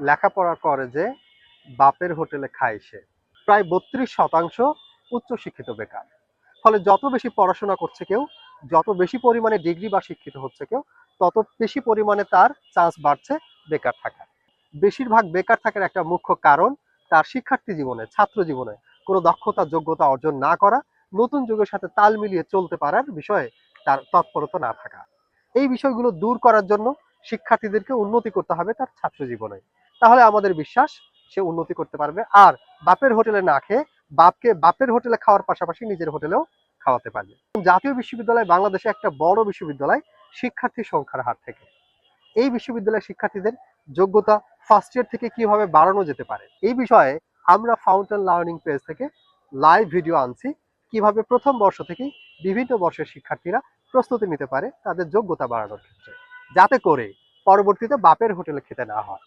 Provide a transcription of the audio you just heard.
লেখাপড়া করে যে বাপের হোটেলে খায় সে। প্রায় বত্রিশ শতাংশ উচ্চশিক্ষিত বেকার। ফলে যত বেশি পড়াশোনা করছে কেউ, যত বেশি পরিমাণে ডিগ্রি বা শিক্ষিত হচ্ছে কেউ, তত বেশি পরিমাণে তার চান্স বাড়ছে বেকার থাকার। বেশিরভাগ বেকার থাকার একটা মুখ্য কারণ তার শিক্ষার্থী জীবনে, ছাত্র জীবনে কোনো দক্ষতা, যোগ্যতা অর্জন না করা, নতুন যুগের সাথে তাল মিলিয়ে চলতে পারার বিষয়ে তার তৎপরতা না থাকা। এই বিষয়গুলো দূর করার জন্য শিক্ষার্থীদেরকে উন্নতি করতে হবে তার ছাত্র জীবনে। তাহলে আমাদের বিশ্বাস সে উন্নতি করতে পারবে। আর বাপের হোটেলে না খেয়ে বাপকে বাপের হোটেলে খাওয়ার পাশাপাশি নিজের হোটেলেও খাওয়াতে পারবে। জাতীয় বিশ্ববিদ্যালয় বাংলাদেশে একটা বড় বিশ্ববিদ্যালয় শিক্ষার্থী সংখ্যার হার থেকে। এই বিশ্ববিদ্যালয়ের শিক্ষার্থীদের যোগ্যতা ফার্স্ট ইয়ার থেকে কীভাবে বাড়ানো যেতে পারে? এই বিষয়ে আমরা ফাউন্টেন লার্নিং পেজ থেকে লাইভ ভিডিও আনছি। কীভাবে প্রথম বর্ষ থেকেই বিভিন্ন বর্ষের শিক্ষার্থীরা প্রস্তুতি নিতে পারে তাদের যোগ্যতা বাড়ানোর ক্ষেত্রে। যাতে করে পরবর্তীতে বাপের হোটেলে খেতে না হয়।